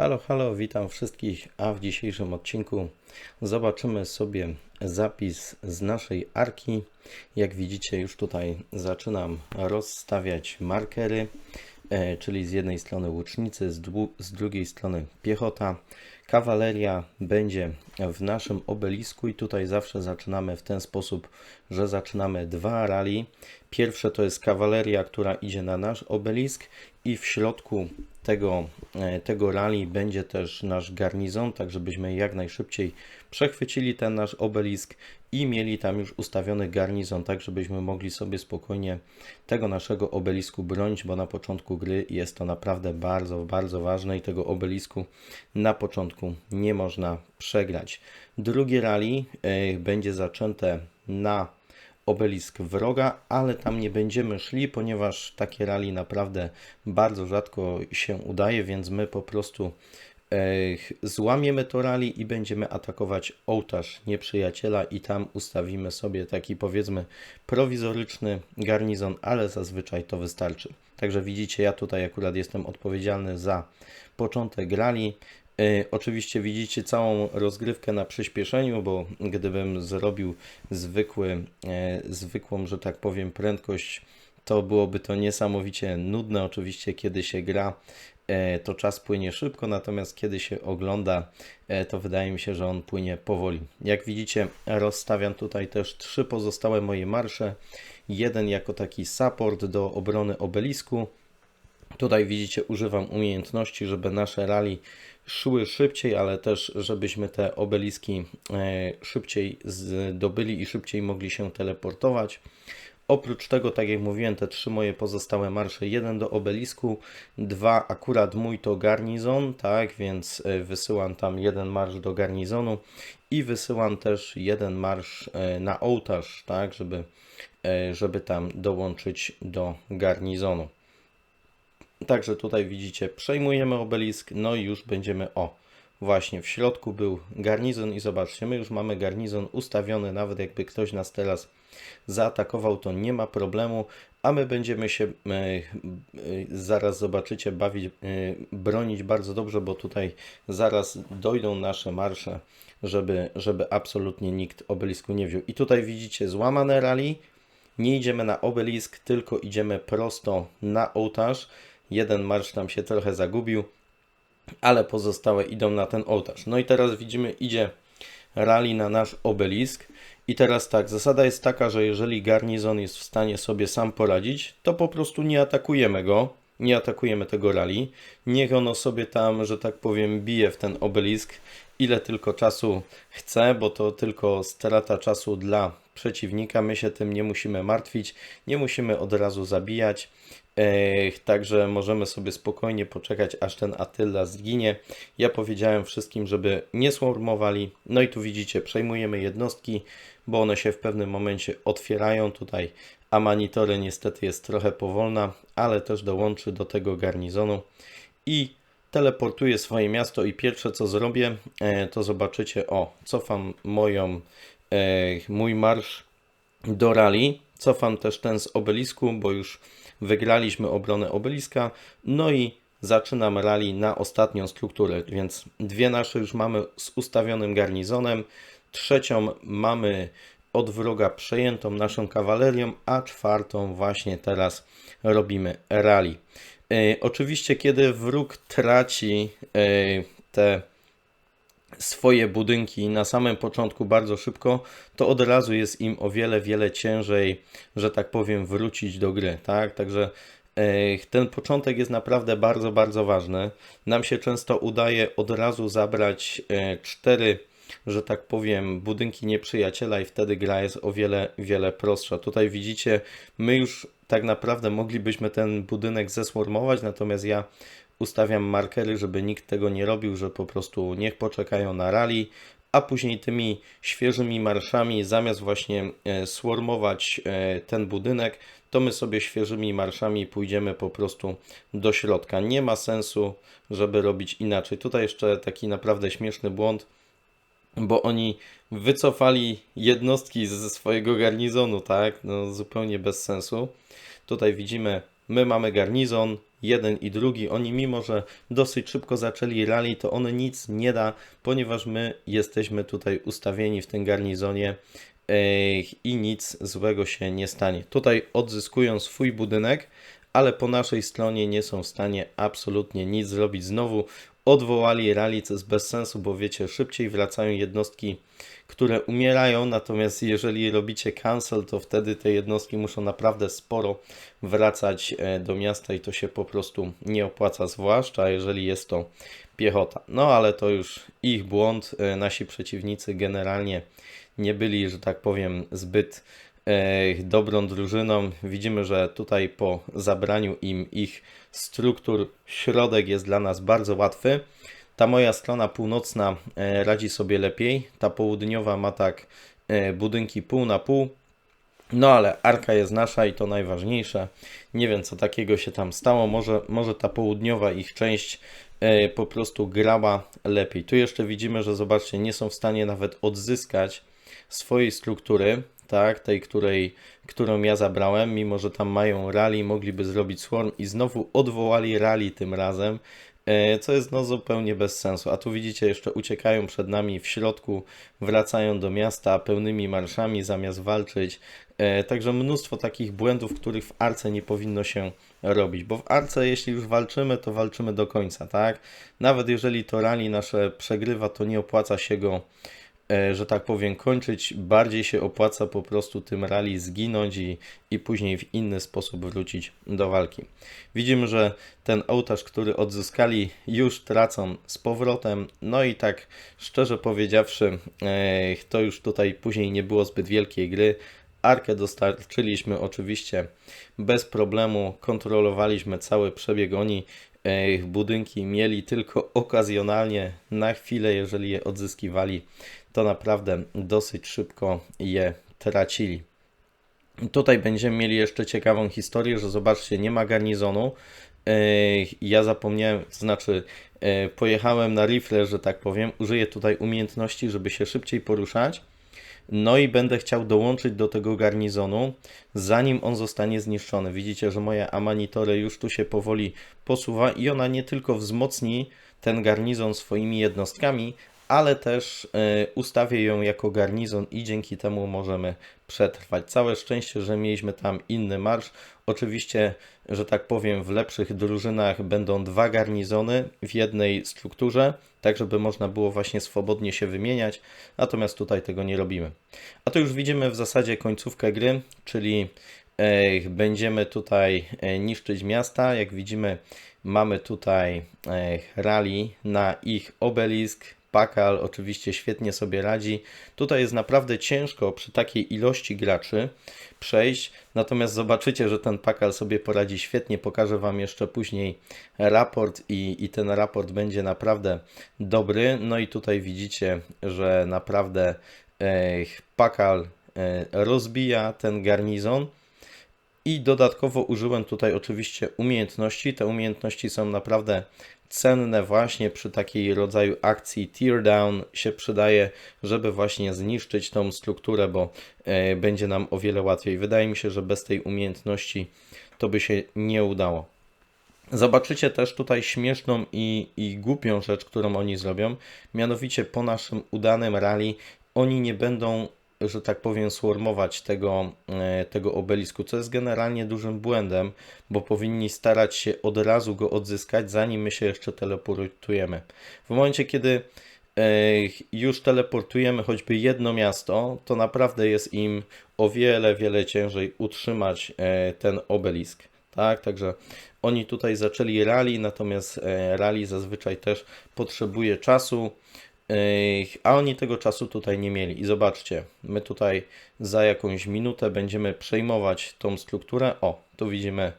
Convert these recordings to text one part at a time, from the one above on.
Halo, halo, witam wszystkich, a w dzisiejszym odcinku zobaczymy sobie zapis z naszej arki. Jak widzicie, już tutaj zaczynam rozstawiać markery, e, czyli z jednej strony łucznicy, z, z drugiej strony piechota. Kawaleria będzie w naszym obelisku i tutaj zawsze zaczynamy w ten sposób, że zaczynamy dwa rally. Pierwsze to jest kawaleria, która idzie na nasz obelisk i w środku tego, e, tego rally będzie też nasz garnizon, tak żebyśmy jak najszybciej przechwycili ten nasz obelisk i mieli tam już ustawiony garnizon, tak żebyśmy mogli sobie spokojnie tego naszego obelisku bronić, bo na początku gry jest to naprawdę bardzo, bardzo ważne i tego obelisku na początku nie można przegrać. Drugie rally e, będzie zaczęte na obelisk wroga, ale tam nie będziemy szli, ponieważ takie rally naprawdę bardzo rzadko się udaje, więc my po prostu złamiemy to rally i będziemy atakować ołtarz nieprzyjaciela i tam ustawimy sobie taki powiedzmy prowizoryczny garnizon, ale zazwyczaj to wystarczy. Także widzicie, ja tutaj akurat jestem odpowiedzialny za początek rally. E, Oczywiście widzicie całą rozgrywkę na przyspieszeniu, bo gdybym zrobił zwykły, e, zwykłą, że tak powiem, prędkość, to byłoby to niesamowicie nudne. Oczywiście, kiedy się gra, e, to czas płynie szybko, natomiast kiedy się ogląda, e, to wydaje mi się, że on płynie powoli. Jak widzicie, rozstawiam tutaj też trzy pozostałe moje marsze. Jeden jako taki support do obrony obelisku. Tutaj widzicie, używam umiejętności, żeby nasze rally szły szybciej, ale też żebyśmy te obeliski e, szybciej zdobyli i szybciej mogli się teleportować. Oprócz tego, tak jak mówiłem, te trzy moje pozostałe marsze, jeden do obelisku, dwa akurat mój to garnizon, tak, więc e, wysyłam tam jeden marsz do garnizonu i wysyłam też jeden marsz e, na ołtarz, tak, żeby, e, żeby tam dołączyć do garnizonu. Także tutaj widzicie, przejmujemy obelisk, no i już będziemy, o, właśnie w środku był garnizon i zobaczcie, my już mamy garnizon ustawiony, nawet jakby ktoś nas teraz zaatakował, to nie ma problemu, a my będziemy się, e, e, zaraz zobaczycie, bawić, e, bronić bardzo dobrze, bo tutaj zaraz dojdą nasze marsze, żeby, żeby absolutnie nikt obelisku nie wziął. I tutaj widzicie złamane rally, nie idziemy na obelisk, tylko idziemy prosto na ołtarz. Jeden marsz tam się trochę zagubił, ale pozostałe idą na ten ołtarz. No i teraz widzimy, idzie rally na nasz obelisk. I teraz tak, zasada jest taka, że jeżeli garnizon jest w stanie sobie sam poradzić, to po prostu nie atakujemy go, nie atakujemy tego rally. Niech ono sobie tam, że tak powiem, bije w ten obelisk, ile tylko czasu chce, bo to tylko strata czasu dla przeciwnika. My się tym nie musimy martwić, nie musimy od razu zabijać. Także możemy sobie spokojnie poczekać, aż ten Attila zginie. Ja powiedziałem wszystkim, żeby nie swarmowali. No i tu widzicie, przejmujemy jednostki, bo one się w pewnym momencie otwierają. Tutaj Amanitory niestety jest trochę powolna, ale też dołączy do tego garnizonu. I teleportuję swoje miasto i pierwsze co zrobię, e, to zobaczycie, o, cofam moją, e, mój marsz do rally. Cofam też ten z obelisku, bo już wygraliśmy obronę obeliska. No i zaczynam rally na ostatnią strukturę, więc dwie nasze już mamy z ustawionym garnizonem. Trzecią mamy od wroga przejętą naszą kawalerią, a czwartą właśnie teraz robimy rally. Oczywiście, kiedy wróg traci te swoje budynki na samym początku bardzo szybko, to od razu jest im o wiele, wiele ciężej, że tak powiem, wrócić do gry, tak? Także ten początek jest naprawdę bardzo, bardzo ważny. Nam się często udaje od razu zabrać e, cztery, że tak powiem, budynki nieprzyjaciela i wtedy gra jest o wiele, wiele prostsza. Tutaj widzicie, my już tak naprawdę moglibyśmy ten budynek zeswarmować, natomiast ja ustawiam markery, żeby nikt tego nie robił, że po prostu niech poczekają na rally, a później tymi świeżymi marszami, zamiast właśnie e, swarmować e, ten budynek, to my sobie świeżymi marszami pójdziemy po prostu do środka. Nie ma sensu, żeby robić inaczej. Tutaj jeszcze taki naprawdę śmieszny błąd, bo oni wycofali jednostki ze swojego garnizonu, tak? No zupełnie bez sensu. Tutaj widzimy my mamy garnizon, jeden i drugi. Oni, mimo że dosyć szybko zaczęli rally, to one nic nie da, ponieważ my jesteśmy tutaj ustawieni w tym garnizonie i nic złego się nie stanie. Tutaj odzyskują swój budynek, ale po naszej stronie nie są w stanie absolutnie nic zrobić. Znowu odwołali rally, co jest bez sensu, bo wiecie, szybciej wracają jednostki, które umierają, natomiast jeżeli robicie cancel, to wtedy te jednostki muszą naprawdę sporo wracać e, do miasta i to się po prostu nie opłaca, zwłaszcza jeżeli jest to piechota. No ale to już ich błąd. E, Nasi przeciwnicy generalnie nie byli, że tak powiem, zbyt dobrą drużyną. Widzimy, że tutaj po zabraniu im ich struktur środek jest dla nas bardzo łatwy. Ta moja strona północna e, radzi sobie lepiej. Ta południowa ma tak e, budynki pół na pół. No ale arka jest nasza i to najważniejsze. Nie wiem co takiego się tam stało. Może, może ta południowa ich część e, po prostu grała lepiej. Tu jeszcze widzimy, że zobaczcie, nie są w stanie nawet odzyskać swojej struktury, tak, tej, której, którą ja zabrałem, mimo że tam mają rally, mogliby zrobić swarm i znowu odwołali rally tym razem, e, co jest no zupełnie bez sensu. A tu widzicie, jeszcze uciekają przed nami w środku, wracają do miasta pełnymi marszami zamiast walczyć. E, Także mnóstwo takich błędów, których w arce nie powinno się robić, bo w arce jeśli już walczymy, to walczymy do końca, tak? Nawet jeżeli to rally nasze przegrywa, to nie opłaca się go że tak powiem, kończyć, bardziej się opłaca po prostu tym rally zginąć i, i później w inny sposób wrócić do walki. Widzimy, że ten ołtarz, który odzyskali, już tracą z powrotem. No i tak szczerze powiedziawszy, e, to już tutaj później nie było zbyt wielkiej gry. Arkę dostarczyliśmy oczywiście bez problemu, kontrolowaliśmy cały przebieg. Oni e, budynki mieli tylko okazjonalnie na chwilę, jeżeli je odzyskiwali, to naprawdę dosyć szybko je tracili. Tutaj będziemy mieli jeszcze ciekawą historię, że zobaczcie, nie ma garnizonu. E, Ja zapomniałem, znaczy e, pojechałem na rifle, że tak powiem, użyję tutaj umiejętności, żeby się szybciej poruszać. No i będę chciał dołączyć do tego garnizonu, zanim on zostanie zniszczony. Widzicie, że moja Amanitore już tu się powoli posuwa i ona nie tylko wzmocni ten garnizon swoimi jednostkami, ale też e, ustawię ją jako garnizon i dzięki temu możemy przetrwać. Całe szczęście, że mieliśmy tam inny marsz. Oczywiście, że tak powiem, w lepszych drużynach będą dwa garnizony w jednej strukturze, tak żeby można było właśnie swobodnie się wymieniać, natomiast tutaj tego nie robimy. A to już widzimy w zasadzie końcówkę gry, czyli będziemy tutaj e, niszczyć miasta. Jak widzimy, mamy tutaj rally na ich obelisk. Pakal oczywiście świetnie sobie radzi. Tutaj jest naprawdę ciężko przy takiej ilości graczy przejść, natomiast zobaczycie, że ten Pakal sobie poradzi świetnie. Pokażę Wam jeszcze później raport i, i ten raport będzie naprawdę dobry. No i tutaj widzicie, że naprawdę e, Pakal e, rozbija ten garnizon. I dodatkowo użyłem tutaj oczywiście umiejętności. Te umiejętności są naprawdę cenne właśnie przy takiej rodzaju akcji teardown się przydaje, żeby właśnie zniszczyć tą strukturę, bo e, będzie nam o wiele łatwiej. Wydaje mi się, że bez tej umiejętności to by się nie udało. Zobaczycie też tutaj śmieszną i, i głupią rzecz, którą oni zrobią. Mianowicie po naszym udanym rally oni nie będą że tak powiem, swarmować tego, e, tego obelisku, co jest generalnie dużym błędem, bo powinni starać się od razu go odzyskać, zanim my się jeszcze teleportujemy. W momencie, kiedy e, już teleportujemy choćby jedno miasto, to naprawdę jest im o wiele, wiele ciężej utrzymać e, ten obelisk. Tak, także oni tutaj zaczęli rally, natomiast rally zazwyczaj też potrzebuje czasu. A oni tego czasu tutaj nie mieli. I zobaczcie, my tutaj za jakąś minutę będziemy przejmować tą strukturę. O, tu widzimy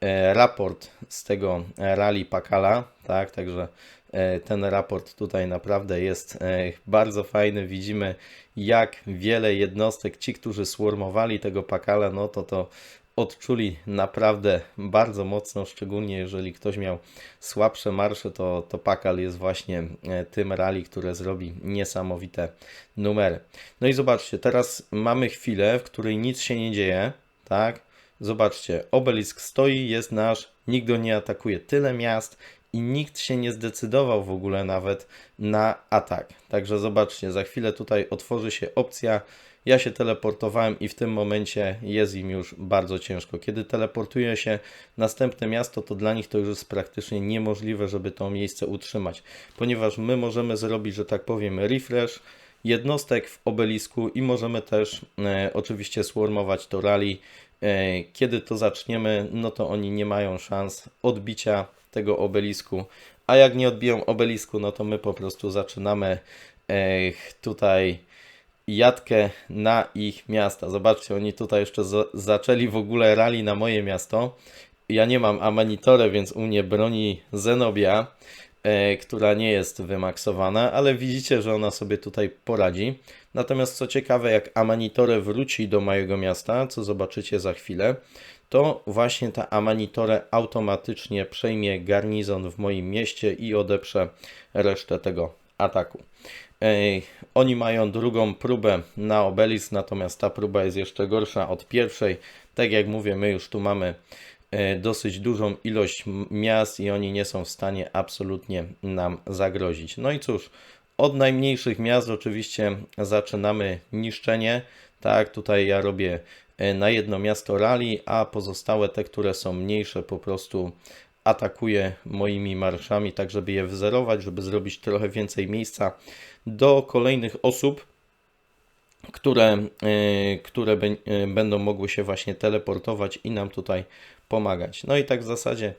e, raport z tego rally Pakala, tak, także e, ten raport tutaj naprawdę jest e, bardzo fajny. Widzimy jak wiele jednostek, ci, którzy swarmowali tego Pakala, no to to odczuli naprawdę bardzo mocno, szczególnie jeżeli ktoś miał słabsze marsze, to, to Pakal jest właśnie e, tym rally, które zrobi niesamowite numery. No i zobaczcie, teraz mamy chwilę, w której nic się nie dzieje, tak? Zobaczcie, obelisk stoi, jest nasz, nikt go nie atakuje. Tyle miast i nikt się nie zdecydował w ogóle nawet na atak. Także zobaczcie, za chwilę tutaj otworzy się opcja. Ja się teleportowałem i w tym momencie jest im już bardzo ciężko. Kiedy teleportuje się następne miasto, to dla nich to już jest praktycznie niemożliwe, żeby to miejsce utrzymać, ponieważ my możemy zrobić, że tak powiem, refresh jednostek w obelisku i możemy też e, oczywiście swarmować to rally. E, kiedy to zaczniemy, no to oni nie mają szans odbicia tego obelisku. A jak nie odbiją obelisku, no to my po prostu zaczynamy e, tutaj jadkę na ich miasta. Zobaczcie, oni tutaj jeszcze za- zaczęli w ogóle rally na moje miasto. Ja nie mam Amanitore, więc u mnie broni Zenobia, e, która nie jest wymaksowana, ale widzicie, że ona sobie tutaj poradzi. Natomiast co ciekawe, jak Amanitore wróci do mojego miasta, co zobaczycie za chwilę, to właśnie ta Amanitore automatycznie przejmie garnizon w moim mieście i odeprze resztę tego ataku. Oni mają drugą próbę na obelisk, natomiast ta próba jest jeszcze gorsza od pierwszej. Tak jak mówię, my już tu mamy e, dosyć dużą ilość miast i oni nie są w stanie absolutnie nam zagrozić. No i cóż, od najmniejszych miast oczywiście zaczynamy niszczenie. Tak, tutaj ja robię e, na jedno miasto rally, a pozostałe te, które są mniejsze, po prostu atakuję moimi marszami, tak żeby je wyzerować, żeby zrobić trochę więcej miejsca do kolejnych osób, które, y, które y, będą mogły się właśnie teleportować i nam tutaj pomagać. No i tak w zasadzie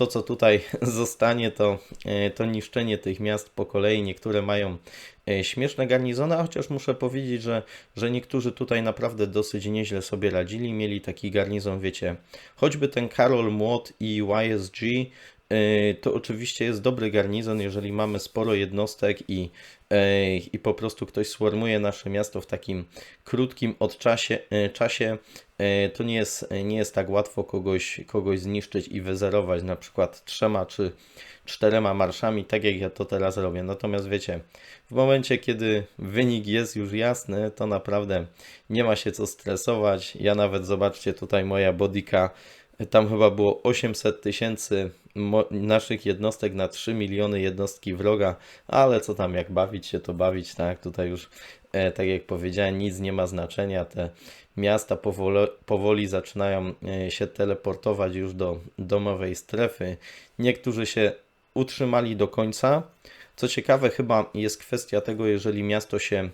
to, co tutaj zostanie, to, y, to niszczenie tych miast po kolei. Niektóre mają y, śmieszne garnizony, a chociaż muszę powiedzieć, że, że niektórzy tutaj naprawdę dosyć nieźle sobie radzili. Mieli taki garnizon, wiecie, choćby ten Karol Młot i YSG. y, To oczywiście jest dobry garnizon, jeżeli mamy sporo jednostek i, e, i po prostu ktoś swarmuje nasze miasto w takim krótkim odczasie, e, czasie, e, to nie jest, nie jest tak łatwo kogoś, kogoś zniszczyć i wyzerować na przykład trzema czy czterema marszami, tak jak ja to teraz robię. Natomiast wiecie, w momencie, kiedy wynik jest już jasny, to naprawdę nie ma się co stresować. Ja nawet, zobaczcie, tutaj moja bodyka, tam chyba było 800 tysięcy naszych jednostek na 3 miliony jednostki wroga, ale co tam, jak bawić się, to bawić, tak? Tutaj już, e, tak jak powiedziałem, nic nie ma znaczenia. Te miasta powoli, powoli zaczynają e, się teleportować już do domowej strefy. Niektórzy się utrzymali do końca. Co ciekawe, chyba jest kwestia tego, jeżeli miasto się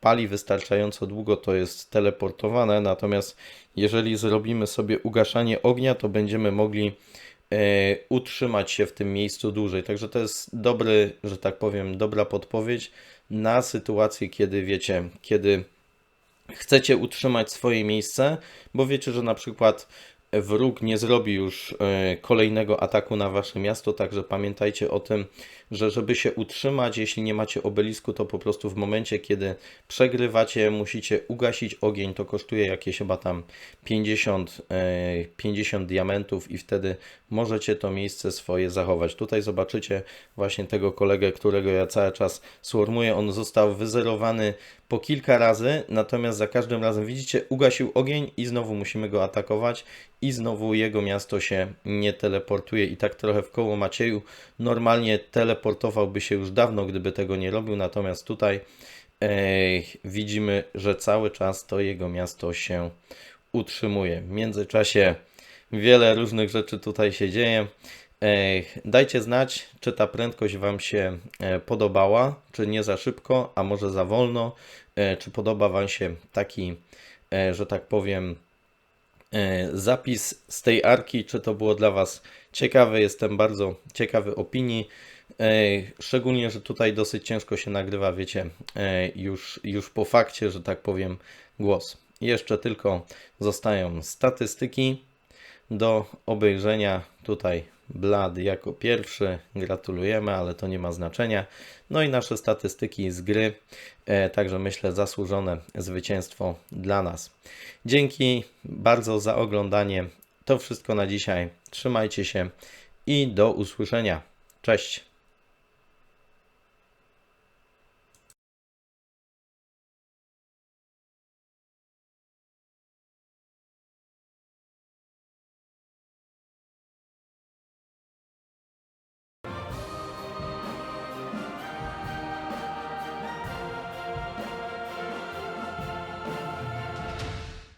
pali wystarczająco długo, to jest teleportowane. Natomiast jeżeli zrobimy sobie ugaszanie ognia, to będziemy mogli e, utrzymać się w tym miejscu dłużej. Także to jest dobry, że tak powiem, dobra podpowiedź na sytuację, kiedy wiecie, kiedy chcecie utrzymać swoje miejsce, bo wiecie, że na przykład wróg nie zrobi już e, kolejnego ataku na wasze miasto, także pamiętajcie o tym, że żeby się utrzymać, jeśli nie macie obelisku, to po prostu w momencie, kiedy przegrywacie, musicie ugasić ogień, to kosztuje jakieś chyba tam 50, e, 50 diamentów i wtedy możecie to miejsce swoje zachować. Tutaj zobaczycie właśnie tego kolegę, którego ja cały czas swarmuję, on został wyzerowany po kilka razy, natomiast za każdym razem widzicie, ugasił ogień i znowu musimy go atakować i znowu jego miasto się nie teleportuje i tak trochę w koło Macieju normalnie teleportowałby się już dawno, gdyby tego nie robił, natomiast tutaj widzimy, że cały czas to jego miasto się utrzymuje. W międzyczasie wiele różnych rzeczy tutaj się dzieje. Dajcie znać, czy ta prędkość Wam się e, podobała, czy nie za szybko, a może za wolno, e, czy podoba Wam się taki, e, że tak powiem, zapis z tej arki, czy to było dla Was ciekawe. Jestem bardzo ciekawy opinii. Szczególnie, że tutaj dosyć ciężko się nagrywa, wiecie, już, już po fakcie, że tak powiem, głos. Jeszcze tylko zostają statystyki do obejrzenia. Tutaj Blad jako pierwszy. Gratulujemy, ale to nie ma znaczenia. No i nasze statystyki z gry. E, Także myślę zasłużone zwycięstwo dla nas. Dzięki bardzo za oglądanie. To wszystko na dzisiaj. Trzymajcie się i do usłyszenia. Cześć.